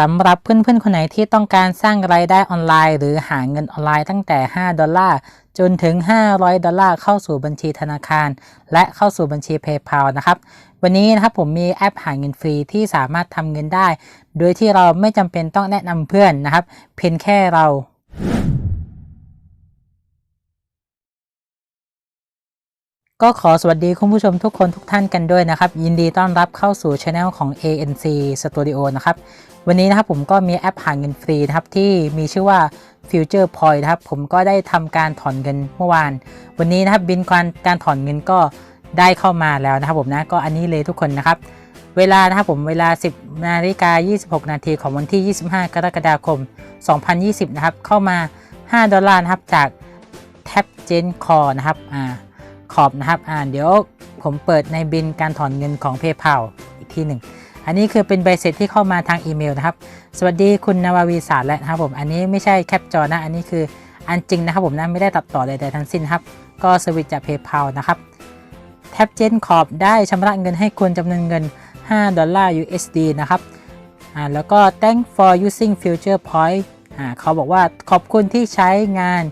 สำหรับเพื่อนๆ คนไหนที่ต้องการสร้างรายได้ออนไลน์ หรือหาเงินออนไลน์ตั้งแต่ 5 ดอลลาร์ จนถึง 500 ดอลลาร์เข้าสู่บัญชีธนาคาร และเข้าสู่บัญชี PayPal นะครับ วันนี้นะครับผมมีแอปหาเงินฟรีที่สามารถทำเงินได้ โดยที่เราไม่จำเป็นต้องแนะนำเพื่อนนะครับ เพียงแค่เราก็ขอสวัสดีคุณผู้ชมทุกคนทุกท่านกันด้วยนะครับ ยินดีต้อนรับเข้าสู่ช anel ของ ANC Studio นะครับ วันนี้นะครับผมก็มีแอปหาเงินฟรีนะครับที่มีชื่อว่า Future Point นะครับผมก็ได้ทำการถอนเงินเมื่อวาน วันนี้นะครับบินการการถอนเงินก็ได้เข้ามาแล้วนะครับผมนะก็อันนี้เลยทุกคนนะครับ เวลานะครับผมเวลา 10นาฬิกา26 นาทีของวันที่ 25 กรกฎาคม 2020 นะครับเข้ามา 5 ดอลลาร์นะครับจาก t a p g e n Core นะครับอ่าขอบนะครับอ่าเดี๋ยวผมเปิดในบินการถอนเงินของ PayPal อีกที่หนึ่ง อันนี้คือเป็นใบเสร็จที่เข้ามาทางอีเมลนะครับ สวัสดีคุณนวาวีสารและนะครับผม อันนี้ไม่ใช่แคปจอนะ อันนี้คืออันจริงนะครับผมนะ ไม่ได้ตัดต่อใดๆทั้งสิ้นครับ ก็สวิตจาก PayPal นะครับแท็บเจนขอบได้ชำระเงินให้คุณจำนวนเงิน 5 ดอลลาร์ USD นะครับ อ่า แล้วก็ thank for using future point อ่า เขาบอกว่าขอบคุณที่ใช้งาน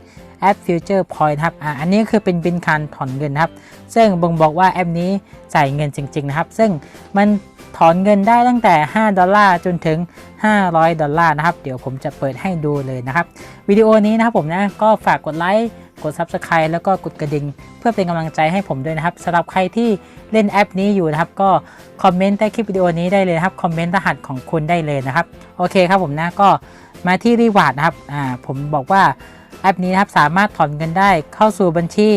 แอป Future Point ครับ อ่า อันนี้คือเป็นบินการถอนเงินครับ ซึ่งบ่งบอกว่าแอปนี้จ่ายเงินจริง ๆ นะครับ ซึ่งมัน ถอนเงินได้ตั้งแต่ 5 ดอลลาร์จนถึง 500 ดอลลาร์นะครับ เดี๋ยวผมจะเปิดให้ดูเลยนะครับ วิดีโอนี้นะครับผมนะ ก็ฝากกดไลค์กด Subscribe แล้วก็กดกระดิ่งเพื่อเป็นกำลังใจให้ผมด้วยนะครับสำหรับใครที่เล่นแอปนี้อยู่นะครับ ก็คอมเมนต์ใต้คลิปวิดีโอนี้ได้เลยนะครับคอมเมนต์รหัสของคุณได้เลยนะครับ โอเคครับผมนะก็มาที่รีวาร์ดนะครับอ่าผมบอกว่าแอปนี้นะครับสามารถถอนเงินได้เข้าสู่บัญชี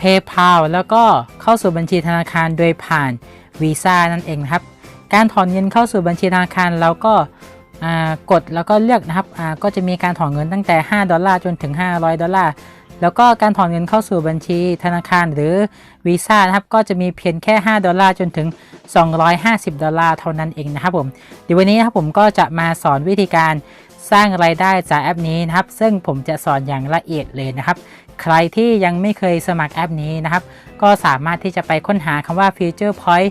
PayPal แล้วก็เข้าสู่บัญชีธนาคารโดยผ่าน วีซ่านั่นเองนะครับ การถอนเงินเข้าสู่บัญชีธนาคารเราก็กดแล้วก็เลือกนะครับก็จะมีการถอนเงินตั้งแต่ 5 ดอลลาร์จนถึง 500 ดอลลาร์แล้วก็การถอนเงินเข้าสู่บัญชีธนาคารหรือวีซ่านะครับก็จะมีเพียงแค่ 5 ดอลลาร์จนถึง 250 ดอลลาร์เท่านั้นเองนะครับผมเดี๋ยววันนี้นะครับผมก็จะมาสอนวิธีการสร้างไรายได้จากแอปนี้นะครับ ซึ่งผมจะสอนอย่างละเอียดเลยนะครับ ใครที่ยังไม่เคยสมัครแอปนี้นะครับ ก็สามารถที่จะไปค้นหาคำว่า Future Point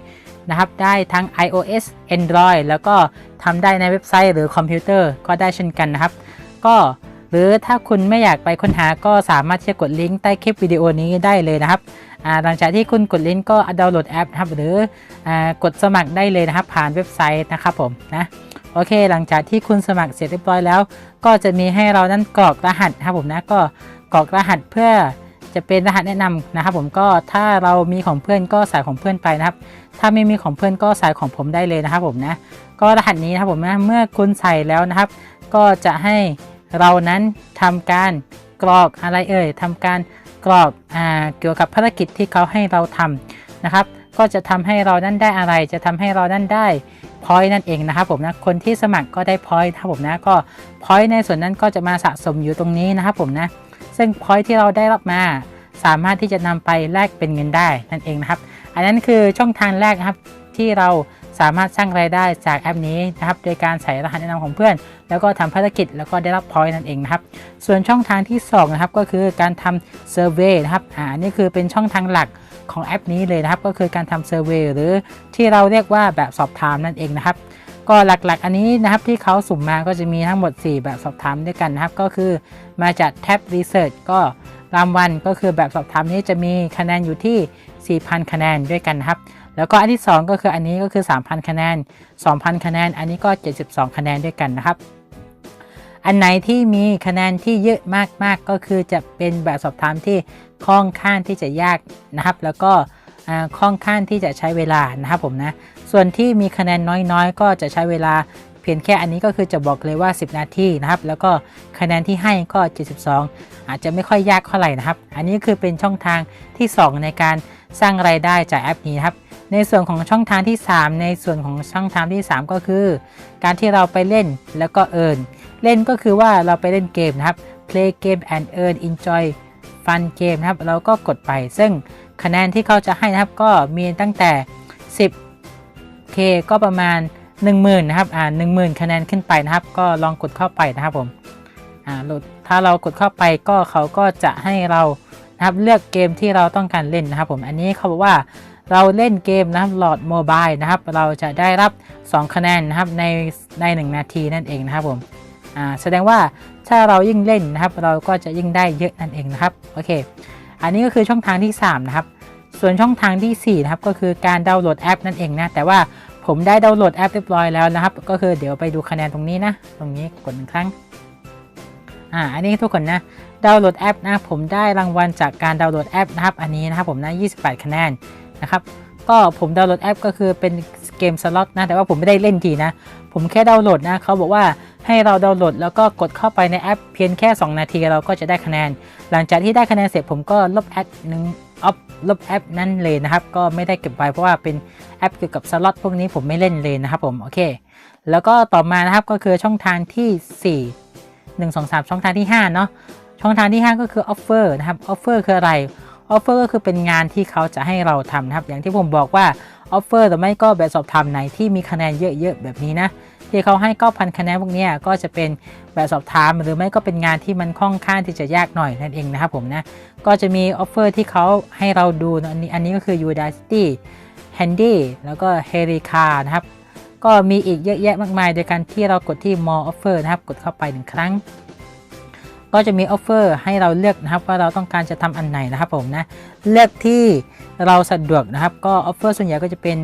นะครับ ได้ทั้ง iOS Android แล้วก็ทำได้ในเว็บไซต์หรือคอมพิวเตอร์ก็ได้เช่นกันนะครับ ก็ หรือถ้าคุณไม่อยากไปค้นหาก็สามารถที่จะกดลิงก์ใต้คลิปวิดีโอนี้ได้เลยนะครับหลังจากที่คุณกดลิงก์ก็ดาวน์โหลดแอปครับหรืออกดสมัครได้เลยนะครับ ผ่านเว็บไซต์นะครับผมนะโอเค หลังจากที่คุณสมัครเสร็จเรียบร้อยแล้ว ก็จะมีให้เรานั้นกรอกรหัสครับผมนะก็กรอกรหัสเพื่อจะเป็นรหัสแนะนำนะครับ ผมก็ถ้าเรามีของเพื่อนก็ใส่ของเพื่อนไปนะครับ ถ้าไม่มีของเพื่อนก็ใส่ของผมได้เลยนะครับผมนะก็รหัสนี้นะครับผมนะเมื่อคุณใส่แล้วนะครับ ก็จะให้ เรานั้นทำการกรอกอะไรเอ่ยทำการกรอกอเกี่ยวกับภารกิจที่เขาให้เราทำนะครับ ก็จะทำให้เรานั้นได้อะไร จะทำให้เรานั้นได้พอยต์นั่นเองนะครับผมนะคนที่สมัครก็ได้พอยต์ครับผมนะก็พอยต์ในส่วนนั้นก็จะมาสะสมอยู่ตรงนี้นะครับผมนะซึ่งพอยต์ที่เราได้รับมาสามารถที่จะนำไปแลกเป็นเงินได้นั่นเองนะครับ อันนั้นคือช่องทางแรกนะครับที่เรา สามารถสร้างรายได้จากแอปนี้นะครับโดยการใส่รหัสแนะนำของเพื่อน แล้วก็ทำภารกิจแล้วก็ได้รับพอยต์นั่นเองนะครับส่วนช่องทางที่2นะครับก็คือการทำเซอร์เวยนะครับอ่านี่คือเป็นช่องทางหลักของแอปนี้เลยนะครับก็คือการทำเซอร์เวยหรือที่เราเรียกว่าแบบสอบถามนั่นเองนะครับก็หลักๆ อันนี้นะครับที่เขาสุ่มมาก็จะมีทั้งหมด 4 แบบสอบถามด้วยกันนะครับก็คือมาจากแท็บ Research ก็รางวัลก็คือแบบสอบถามนี้จะมีคะแนนอยู่ที่ 4,000 คะแนนด้วยกันนะครับ แล้วก็อันที่ 2 ก็คืออันนี้ก็คือ 3,000 คะแนน 2,000 คะแนน อันนี้ก็ 72 คะแนนด้วยกันนะครับ อันไหนที่มีคะแนนที่เยอะมากๆ ก็คือจะเป็นแบบสอบถามที่ค่อนข้างที่จะยากนะครับ แล้วก็ค่อนข้างที่จะใช้เวลานะครับผมนะ ส่วนที่มีคะแนนน้อยๆ ก็จะใช้เวลาเพียงแค่อันนี้ก็คือจะบอกเลยว่า 10 นาทีนะครับ แล้วก็คะแนนที่ให้ก็ 72 อาจจะไม่ค่อยยากเท่าไหร่นะครับ อันนี้คือเป็นช่องทางที่ 2 ในการสร้างไรายได้จากแอปนี้ครับ ในส่วนของช่องทางที่ 3 ในส่วนของช่องทางที่ 3 ก็คือ การที่เราไปเล่นแล้วก็เอิร์นเล่นก็คือว่าเราไปเล่นเกมนะครับ play game and earn enjoy fun game นะครับเราก็กดไป ซึ่งคะแนนที่เขาจะให้นะครับก็มีตั้งแต่ 10k ก็ประมาณ 10,000นะครับอ่า10,000 คะแนนขึ้นไปนะครับ ก็ลองกดเข้าไปนะครับผมอ่าถ้าเรากดเข้าไปก็เขาก็จะให้เรานะครับเลือกเกมที่เราต้องการเล่นนะครับผมอันนี้เขาบอกว่า เราเล่นเกมนะครับหลอดโมบายนะครับ เราจะได้รับ 2 คะแนนนะครับในใน 1 นาทีนั่นเองนะครับผมอ่าแสดงว่าถ้าเรายิ่งเล่นนะครับ เราก็จะยิ่งได้เยอะนั่นเองนะครับโอเค อันนี้ก็คือช่องทางที่ 3 นะครับ ส่วนช่องทางทีสี่4นะครับก็คือการดาวน์โหลดแอปนั่นเองนะแต่ว่าผมได้ดาวน์โหลดแอปเรียบร้อยแล้วนะครับ ก็คือเดี๋ยวไปดูคะแนนตรงนี้นะ ตรงนี้กดหนึ่งครั้งอ่าอันนี้ทุกคนนะดาวน์โหลดแอปนะผมได้รางวัลจากการดาวน์โหลดแอปนะครับ อันนี้นะครับผมนะ28 คะแนน นะครับก็ผมดาวน์โหลดแอปก็คือเป็นเกมสล็อตนะแต่ว่าผมไม่ได้เล่นทีนะ ผมแค่ดาวน์โหลดนะเขาบอกว่าให้เราดาวน์โหลดแล้วก็กดเข้าไปในแอปเพียงแค่ 2 นาทีเราก็จะได้คะแนน หลังจากที่ได้คะแนนเสร็จผมก็ลบแอปหนึ่งออฟลบแอปนั้นเลยนะครับ ก็ไม่ได้เก็บไว้เพราะว่าเป็นแอปเกี่ยวกับสล็อตพวกนี้ผมไม่เล่นเลยนะครับผมโอเค แล้วก็ต่อมานะครับก็คือช่องทางที่ 4 1 2 3 ช่องทางที่5เนาะช่องทางที่ 5 ก็คือ offer นะครับ offer คืออะไร offer ก็คือเป็นงานที่เขาจะให้เราทำนะครับ อย่างที่ผมบอกว่า offer หรือไม่ก็แบบสอบถามไหนที่มีคะแนนเยอะๆแบบนี้นะที่เขาให้9,000คะแนนพวกนี้ก็จะเป็นแบบสอบถามหรือไม่ก็เป็นงานที่มันค่อนข้างที่จะยากหน่อยนั่นเองนะครับผมนะก็จะมีออฟเฟอร์ที่เขาให้เราดูอันนี้อันนี้ก็คือ Udacity Handy แล้วก็ h e r i c a นะครับก็มีอีกเยอะแยะมากมายโดยการที่เรากดที่ More Offer นะครับ กดเข้าไปหนึ่งครั้ง ก็จะมีออฟเฟอร์ให้เราเลือกนะครับว่าเราต้องการจะทำอันไหนนะครับผมนะเลือกที่เราสะดวกนะครับ ก็ออฟเฟอร์ส่วนใหญ่ก็จะเป็น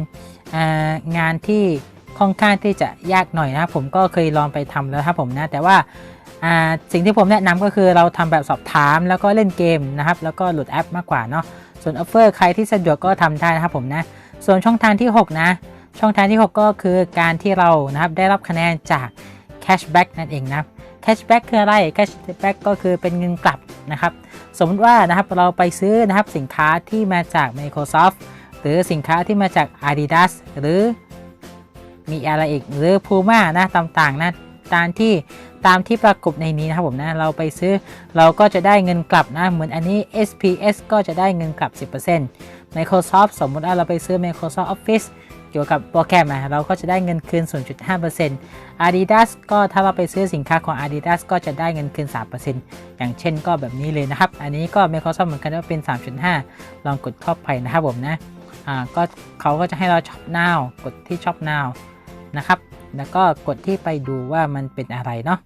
งานที่ค่อนข้างที่จะยากหน่อยนะครับผมก็เคยลองไปทำแล้วครับผมนะแต่ว่าสิ่งที่ผมแนะนำก็คือเราทำแบบสอบถามแล้วก็เล่นเกมนะครับ แล้วก็โหลดแอปมากกว่าเนาะส่วนออฟเฟอร์ใครที่สะดวกก็ทำได้นะครับผมนะส่วนช่องทางที่ 6 นะ ช่องทางที่ 6 ก็คือการที่เรานะครับได้รับคะแนนจากแคชแบ็กนั่นเองนะ แคชแบ็กคืออะไรแคชแบ็กก็คือเป็นเงินกลับนะครับ สมมติว่านะครับเราไปซื้อนะครับสินค้าที่มาจาก Microsoft หรือสินค้าที่มาจาก Adidas หรือมีอะไรอีกหรือ Puma นะต่างๆนะตามที่ตามที่ปรากฏในนี้นะครับผมนะเราไปซื้อเราก็จะได้เงินกลับนะเหมือนอันนี้ SPS ก็จะได้เงินกลับ 10% Microsoft สมมติว่าเราไปซื้อ Microsoft Office กี่ยวกับโปรแกรมนะเราก็จะได้เงินคืน 0.5% Adidas ก็ถ้าเราไปซื้อสินค้าของ Adidas ก็จะได้เงินคืน 3%อย่างเช่นก็แบบนี้เลยนะครับ อันนี้ก็ Microsoft เหมือนกันว่าเป็น 3.5 ลองกดเข้าไปนะครับผมนะอ่าก็เขาก็จะให้เราช็อป now กดที่ช็อป now นะครับ แล้วก็กดที่ไปดูว่ามันเป็นอะไรเนาะ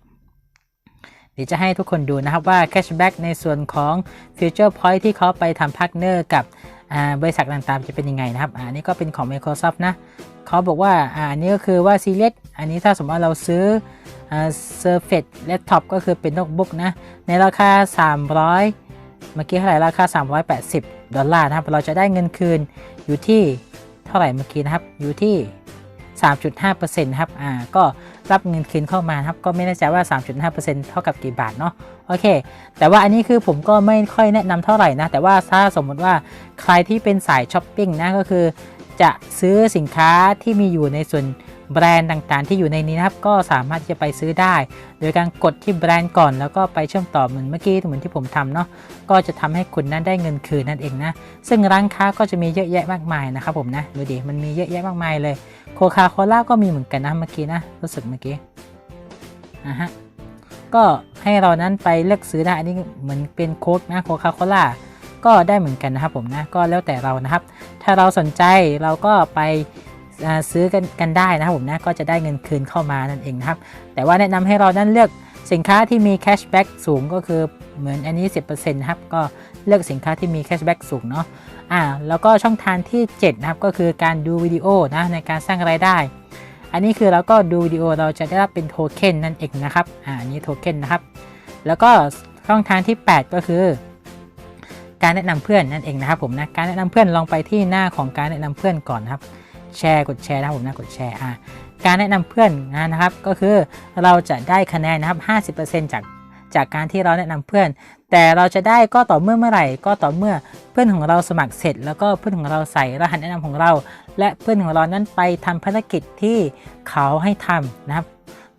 เดี๋ยวจะให้ทุกคนดูนะครับว่า cashback ในส่วนของ future point ที่เขาไปทำพาร์ทเนอร์กับ บริษัทต่างๆจะเป็นยังไงนะครับอันนี้ก็เป็นของ Microsoft นะเขาบอกว่าอันนี้ก็คือว่า Select อันนี้ถ้าสมมติว่าเราซื้ออ่า Surface Laptop ก็คือเป็นโน้ตบุ๊กนะ ในราคา 300 เมื่อกี้เท่าไหร่ราคา 380 ดอลลาร์นะครับ เราจะได้เงินคืนอยู่ที่เท่าไหร่เมื่อกี้นะครับ อยู่ที่ 3.5%นะครับ อ่า ก็ รับเงินคืนเข้ามาครับก็ไม่แน่ใจว่า 3.5%เท่ากับกี่บาทเนาะโอเค แต่ว่าอันนี้คือผมก็ไม่ค่อยแนะนำเท่าไหร่นะ แต่ว่าถ้าสมมุติว่าใครที่เป็นสายช้อปปิ้งนะก็คือ จะซื้อสินค้าที่มีอยู่ในส่วน แบรนด์ต่างๆ ที่อยู่ในนี้นะครับ ก็สามารถที่จะไปซื้อได้ โดยการกดที่แบรนด์ก่อน แล้วก็ไปเชื่อมต่อเหมือนเมื่อกี้เหมือนที่ผมทำเนาะก็จะทำให้คุณนั้นได้เงินคืนนั่นเองนะ ซึ่งร้านค้าก็จะมีเยอะแยะมากมายนะครับผมนะดูดิมันมีเยอะแยะมากมายเลยโคคาโคล่าก็มีเหมือนกันนะเมื่อกี้นะรู้สึกเมื่อกี้อะฮะก็ให้เรานั้นไปเลือกซื้อได้อันนี้เหมือนเป็นโค้ดนะโคคาโคล่าก็ได้เหมือนกันนะครับผมนะก็แล้วแต่เรานะครับ ถ้าเราสนใจเราก็ไป ซื้อกันกันได้นะครับผมนะก็จะได้เงินคืนเข้ามานั่นเองนะครับ แต่ว่าแนะนำให้เรานั้นเลือกสินค้าที่มีแคชแบ็กสูงก็คือเหมือนอันนี้ 10%นะครับก็เลือกสินค้าที่มีแคชแบ็กสูงเนาะอ่าแล้วก็ช่องทางที่ 7 นะครับ ก็คือการดูวิดีโอนะในการสร้างรายได้ อันนี้คือเราก็ดูวิดีโอเราจะได้รับเป็นโทเค็นนั่นเองนะครับอ่าอันนี้โทเค็นนะครับแล้วก็ช่องทางที่ 8 ก็คือ การแนะนำเพื่อนนั่นเองนะครับผมนะการแนะนำเพื่อนลองไปที่หน้าของการแนะนำเพื่อนก่อนนะครับ แชร์กดแชร์นะครับผมนะกดแชร์อ่าการแนะนำเพื่อนนะครับ ก็คือเราจะได้คะแนนนะครับ 50%จากจากการที่เราแนะนำเพื่อน แต่เราจะได้ก็ต่อเมื่อเมื่อไหร่ ก็ต่อเมื่อเพื่อนของเราสมัครเสร็จ แล้วก็เพื่อนของเราใส่รหัสแนะนำของเรา และเพื่อนของเรานั้นไปทำภารกิจที่เขาให้ทำนะครับ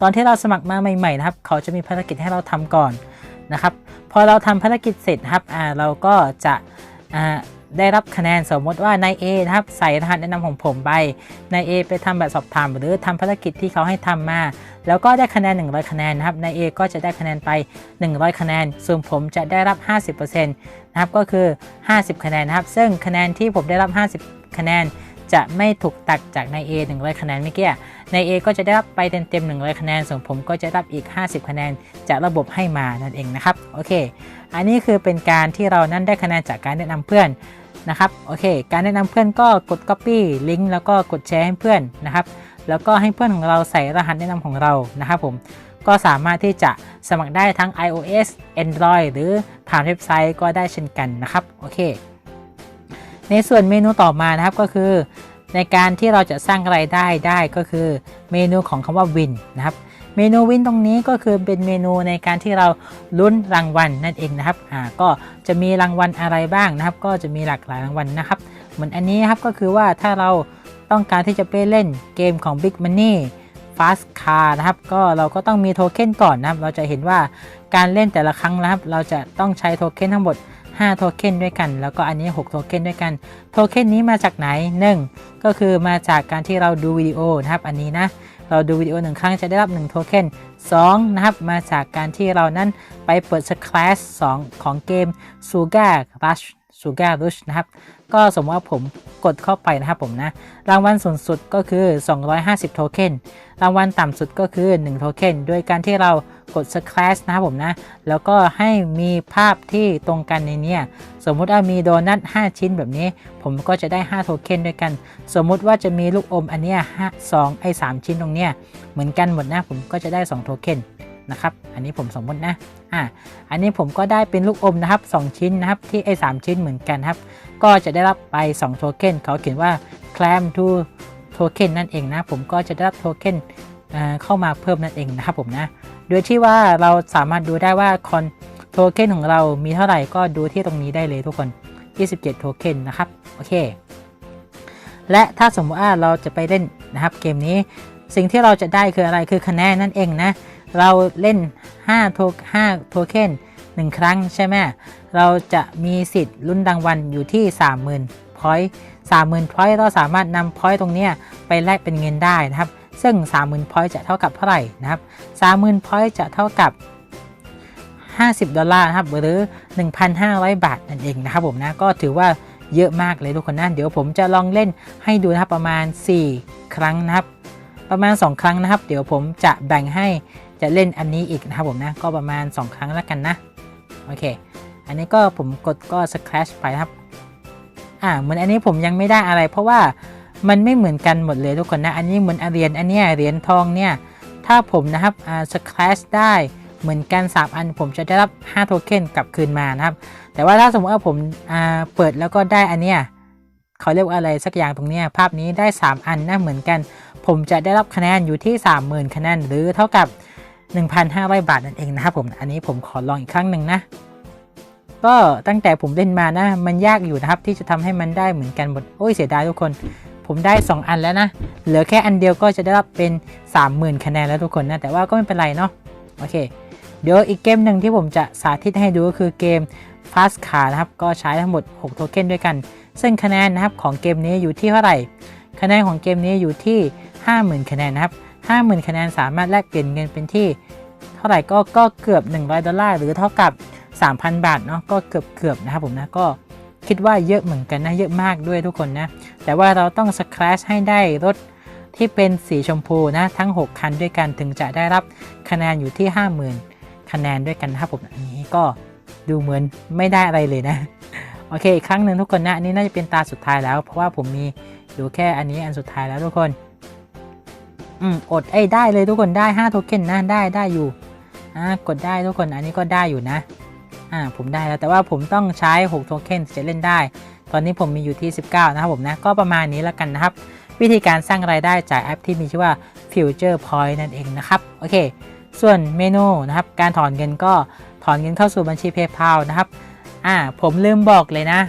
ตอนที่เราสมัครมาใหม่ๆนะครับ เขาจะมีภารกิจให้เราทำก่อนนะครับ พอเราทำภารกิจเสร็จครับอ่าเราก็จะอ่า ได้รับคะแนนสมมติว่านาย A นะครับใส่รหัสแนะนำของผมไปนาย A ไปทำแบบสอบถาม หรือทำภารกิจที่เขาให้ทำมา แล้วก็ได้คะแนน 100 คะแนนนะครับนาย A ก็จะได้คะแนนไป 100 คะแนน ส่วนผมจะได้รับ 50%นะครับก็คือ 50 คะแนนนะครับ ซึ่งคะแนนที่ผมได้รับคะแนนจะไม่ถูกตัดจากนาย A 100 คะแนนเมื่อกี้นาย A ก็จะได้รับไปเต็มๆ100 คะแนน ส่วนผมก็จะรับอีก 50 คะแนนจากระบบให้มานั่นเองนะครับ โอเค อันนี้คือเป็นการที่เรานั้นได้คะแนนจากการแนะนำเพื่อน นะครับโอเค การแนะนำเพื่อนก็กด copy ลิงก์แล้วก็กดแชร์ให้เพื่อนนะครับ แล้วก็ให้เพื่อนของเราใส่รหัสแนะนำของเรานะครับผมก็สามารถที่จะสมัครได้ทั้ง iOS Android หรือผ่านเว็บไซต์ก็ได้เช่นกันนะครับโอเค ในส่วนเมนูต่อมานะครับก็คือ ในการที่เราจะสร้างรายได้ได้ก็คือเมนูของคำว่า win นะครับ เมนูวินตรงนี้ก็คือเป็นเมนูในการที่เราลุ้นรางวัลนั่นเองนะครับอ่าก็จะมีรางวัลอะไรบ้างนะครับ ก็จะมีหลากหลายรางวัลนะครับ เหมือนอันนี้ครับก็คือว่าถ้าเราต้องการที่จะไปเล่นเกมของ Big Money Fast Car นะครับ ก็เราก็ต้องมีโทเค็นก่อนนะครับ เราจะเห็นว่าการเล่นแต่ละครั้งนะครับ เราจะต้องใช้โทเค็นทั้งหมด5โทเค็นด้วยกัน แล้วก็อันนี้ 6 โทเค็นด้วยกัน โทเค็นนี้มาจากไหน 1 ก็คือมาจากการที่เราดูวิดีโอนะครับ อันนี้นะ เราดูวิดีโอหนึ่งครั้งจะได้รับ1โทเค็น2นะครับมาจากการที่เรานั้นไปเปิดสคลาส2ของเกม Suga Rush Suga Rush นะครับ ก็สมมติว่าผมกดเข้าไปนะครับผมนะ รางวัลสูงสุดก็คือ 250 โทเค็น รางวัลต่ำสุดก็คือ 1 โทเค็น โดยการที่เรากด Scratch นะครับผมนะ แล้วก็ให้มีภาพที่ตรงกันในนี้สมมุติว่ามีโดนัท 5 ชิ้นแบบนี้ ผมก็จะได้ 5 โทเค็นด้วยกัน สมมุติว่าจะมีลูกอมอันเนี้ย5 2ไอ้3ชิ้นตรงเนี้ยเหมือนกันหมดนะ ผมก็จะได้ 2 โทเค็น นะครับ อันนี้ผมสมมตินะอ่าอันนี้ผมก็ได้เป็นลูกอมนะครับ 2 ชิ้นนะครับ ที่ไอ้3ชิ้นเหมือนกันครับ ก็จะได้รับไป2โทเค็นเขาเขียนว่า clam to token นั่นเองนะ ผมก็จะได้รับโทเค็นเข้ามาเพิ่มนั่นเองนะครับผมนะ โดยที่ว่าเราสามารถดูได้ว่าคอนโทเค็นของเรามีเท่าไหร่ก็ดูที่ตรงนี้ได้เลยทุกคน 27 โทเค็นนะครับ โอเค และถ้าสมมติว่าเราจะไปเล่นนะครับเกมนี้ สิ่งที่เราจะได้คืออะไรคือคะแนนนั่นเองนะ เราเล่น5โท5โทเค็น1 ครั้งใช่ไหมเราจะมีสิทธิ์ลุ้นรางวัลอยู่ที่ 30,000 point 30,000 point เราสามารถนำ point ตรงนี้ไปแลกเป็นเงินได้นะครับ ซึ่ง 30,000 point จะเท่ากับเท่าไหร่นะครับ30,000 point จะเท่ากับ 50 ดอลลาร์นะครับหรือ 1,500 บาทนั่นเองนะครับผมนะก็ถือว่าเยอะมากเลยทุกคนนะเดี๋ยวผมจะลองเล่นให้ดูนะครับประมาณ 4 ครั้งนะครับ ประมาณ 2 ครั้งนะครับ เดี๋ยวผมจะแบ่งให้ จะเล่นอันนี้อีกนะครับผมนะก็ประมาณ 2 ครั้งแล้วกันนะโอเค อันนี้ก็ผมกดก็สครัชไปครับอ่าเหมือนอันนี้ผมยังไม่ได้อะไร เพราะว่ามันไม่เหมือนกันหมดเลยทุกคนนะ อันนี้เหมือนเหรียญอันนี้เหรียญทองเนี่ยถ้าผมนะครับอ่าสครัชได้เหมือนกัน 3 อันผมจะได้รับ 5 โทเค็นกลับคืนมานะครับ แต่ว่าถ้าสมมติว่าผมอ่าเปิดแล้วก็ได้อันเนี้ยเขาเรียกว่าอะไรสักอย่างตรงเนี้ยภาพนี้ได้ 3 อันนะเหมือนกัน ผมจะได้รับคะแนนอยู่ที่ 30,000 คะแนนหรือเท่ากับ 1,500 บาทนั่นเองนะครับผมอันนี้ผมขอลองอีกครั้งหนึ่งนะ ก็ตั้งแต่ผมเล่นมานะ มันยากอยู่นะครับที่จะทำให้มันได้เหมือนกันหมดโอ้ยเสียดายทุกคน ผมได้ 2 อันแล้วนะ เหลือแค่อันเดียวก็จะได้รับเป็น 30,000 คะแนนแล้วทุกคนนะ แต่ว่าก็ไม่เป็นไรเนาะโอเค เดี๋ยวอีกเกมหนึ่งที่ผมจะสาธิตให้ดูก็คือเกม Fast Car นะครับก็ใช้ทั้งหมด 6 โทเค็นด้วยกัน ซึ่งคะแนนนะครับของเกมนี้อยู่ที่เท่าไหร่คะแนนของเกมนี้อยู่ที่ 50,000 คะแนนนะครับ 50,000 คะแนนสามารถแลกเปลี่ยนเงินเป็นที่ เท่าไหร่ก็ก็เกือบ 100 ดอลลาร์หรือเท่ากับ 3,000 บาทเนาะก็เกือบเกือบนะครับผมนะก็คิดว่าเยอะเหมือนกันนะเยอะมากด้วยทุกคนนะ แต่ว่าเราต้องสครัชให้ได้รถที่เป็นสีชมพูนะทั้ง 6 คันด้วยกันถึงจะได้รับคะแนนอยู่ที่ 50,000 คะแนนด้วยกันนะครับผมอันนี้ก็ดูเหมือนไม่ได้อะไรเลยนะโอเคอีกครั้งหนึ่งทุกคนนะอันนี้น่าจะเป็นตาสุดท้ายแล้ว เพราะว่าผมมีดูแค่อันนี้อันสุดท้ายแล้วทุกคน อืมอดไอ้ได้เลยทุกคนได้5โทเค็นนะได้ได้อยู่อ่ากดได้ทุกคนอันนี้ก็ได้อยู่นะอ่าผมได้แล้วแต่ว่าผมต้องใช้6โทเค็นจะเล่นได้ ตอนนี้ผมมีอยู่ที่ 19 นะครับผมนะก็ประมาณนี้แล้วกันนะครับ วิธีการสร้างรายได้จากแอปที่มีชื่อว่า Future Point นั่นเองนะครับโอเค ส่วนเมนูนะครับ การถอนเงินก็ถอนเงินเข้าสู่บัญชี PayPal นะครับอ่าผมลืมบอกเลยนะ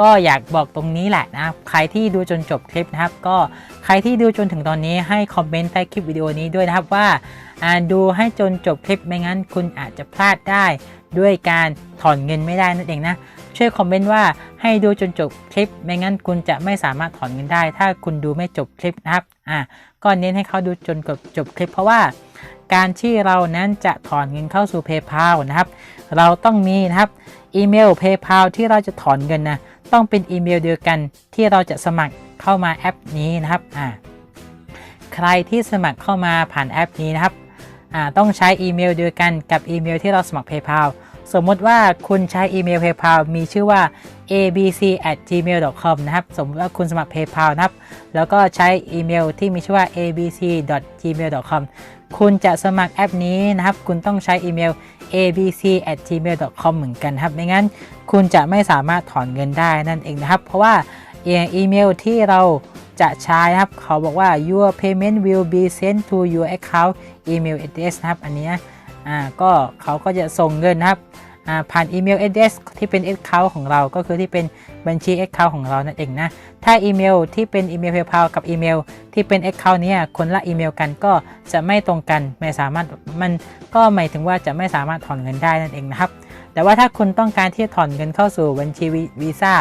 ก็อยากบอกตรงนี้แหละนะใครที่ดูจนจบคลิปนะครับ ก็ใครที่ดูจนถึงตอนนี้ให้คอมเมนต์ใต้คลิปวิดีโอนี้ด้วยนะครับว่าดูให้จนจบคลิปไม่งั้นคุณอาจจะพลาดได้ ด้วยการถอนเงินไม่ได้นั่นเองนะช่วยคอมเมนต์ว่าให้ดูจนจบคลิป ไม่งั้นคุณจะไม่สามารถถอนเงินได้ ถ้าคุณดูไม่จบคลิปนะครับอ่าก็เน้นให้เขาดูจนจบคลิปเพราะว่าการที่เรานั้นจะถอนเงินเข้าสู่ PayPal นะครับ เราต้องมีนะครับอีเมล PayPal ที่เราจะถอนเงินนะ ต้องเป็นอีเมลเดียวกันที่เราจะสมัครเข้ามาแอปนี้นะครับอ่าใครที่สมัครเข้ามาผ่านแอปนี้นะครับอ่าต้องใช้อีเมลเดียวกันกับอีเมลที่เราสมัคร PayPal สมมติว่าคุณใช้อีเมล PayPal มีชื่อว่า abc@gmail.com นะครับ สมมติว่าคุณสมัคร PayPal นะครับ แล้วก็ใช้อีเมลที่มีชื่อว่า abc.gmail.com คุณจะสมัครแอปนี้นะครับ คุณต้องใช้อีเมล abc@gmail.com เหมือนกันครับไม่งั้นคุณจะไม่สามารถถอนเงินได้นั่นเองนะครับ เพราะว่าอีเมลที่เราจะใช้นะครับ เขาบอกว่า your payment will be sent to your account email address นะครับ อันนี้อ่าก็เขาก็จะส่งเงินนะครับ ผ่านอีเมล address ที่เป็น account ของเรา ก็คือที่เป็นบัญชี account ของเรานั่นเองนะ ถ้าอีเมลที่เป็นอีเมล PayPal กับอีเมล ที่เป็น account เนี้ยคนละอีเมลกันก็จะไม่ตรงกัน ไม่สามารถมันก็หมายถึงว่าจะไม่สามารถถอนเงินได้นั่นเองนะครับ แต่ว่าถ้าคุณต้องการที่จะถอนเงินเข้าสู่บัญชีวีซ่า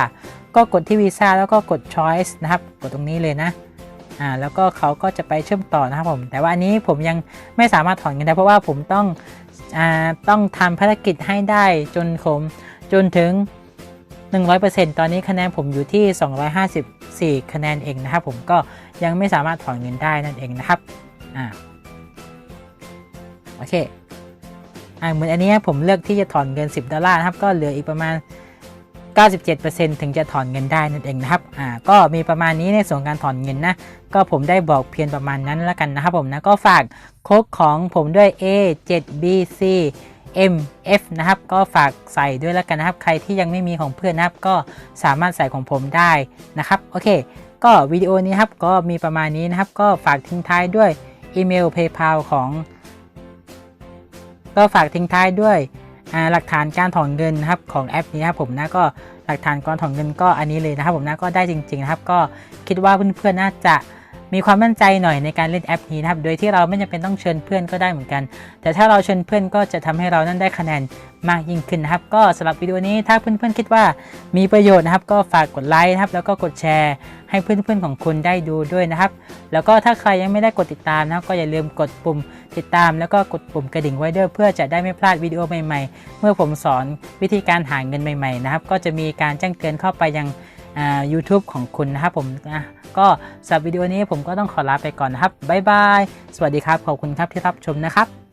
ก็กดที่วีซ่าแล้วก็กด choice นะครับ กดตรงนี้เลยนะอ่าแล้วก็เขาก็จะไปเชื่อมต่อนะครับผม แต่ว่าอันนี้ผมยังไม่สามารถถอนเงินได้เพราะว่าผมต้อง ต้องทำภารกิจให้ได้จนผมจนถึง 100%ตอนนี้คะแนนผมอยู่ที่ 254 คะแนนเองนะครับ ผมก็ยังไม่สามารถถอนเงินได้นั่นเองนะครับอ่าโอเคอ่าเหมือนอันนี้ผมเลือกที่จะถอนเงิน 10 ดอลลาร์นะครับ ก็เหลืออีกประมาณ 97%ถึงจะถอนเงินได้นั่นเองนะครับอ่าก็มีประมาณนี้ในส่วนการถอนเงินนะก็ผมได้บอกเพียงประมาณนั้นแล้วกันนะครับผมนะก็ฝากโค้ดของผมด้วย A7BC MF นะครับ ก็ฝากใส่ด้วยแล้วกันนะครับ ใครที่ยังไม่มีของเพื่อนนะครับ ก็สามารถใส่ของผมได้นะครับ โอเค ก็วิดีโอนี้ครับ ก็มีประมาณนี้นะครับ ก็ฝากทิ้งท้ายด้วยอีเมล PayPal ของ ก็ฝากทิ้งท้ายด้วย หลักฐานการถอนเงินนะครับของแอปนี้ครับผมนะก็หลักฐานการถอนเงินก็อันนี้เลยนะครับผมนะก็ได้จริงๆนะครับก็คิดว่าเพื่อนๆน่าจะ มีความมั่นใจหน่อยในการเล่นแอปนี้นะครับ โดยที่เราไม่จำเป็นต้องเชิญเพื่อนก็ได้เหมือนกัน แต่ถ้าเราเชิญเพื่อนก็จะทำให้เรานั้นได้คะแนนมากยิ่งขึ้นนะครับ ก็สำหรับวิดีโอนี้ถ้าเพื่อนๆคิดว่ามีประโยชน์นะครับ ก็ฝากกดไลค์นะครับ แล้วก็กดแชร์ให้เพื่อนๆของคุณได้ดูด้วยนะครับ แล้วก็ถ้าใครยังไม่ได้กดติดตามนะครับ ก็อย่าลืมกดปุ่มติดตาม แล้วก็กดปุ่มกระดิ่งไว้ด้วยเพื่อจะได้ไม่พลาดวิดีโอใหม่ๆ เมื่อผมสอนวิธีการหาเงินใหม่ๆนะครับ ก็จะมีการแจ้งเตือนเข้าไปยังยูทูบของคุณนะครับผมนะ ก็สำหรับวิดีโอนี้ผมก็ต้องขอลาไปก่อนนะครับบ๊ายบายสวัสดีครับขอบคุณครับที่รับชมนะครับ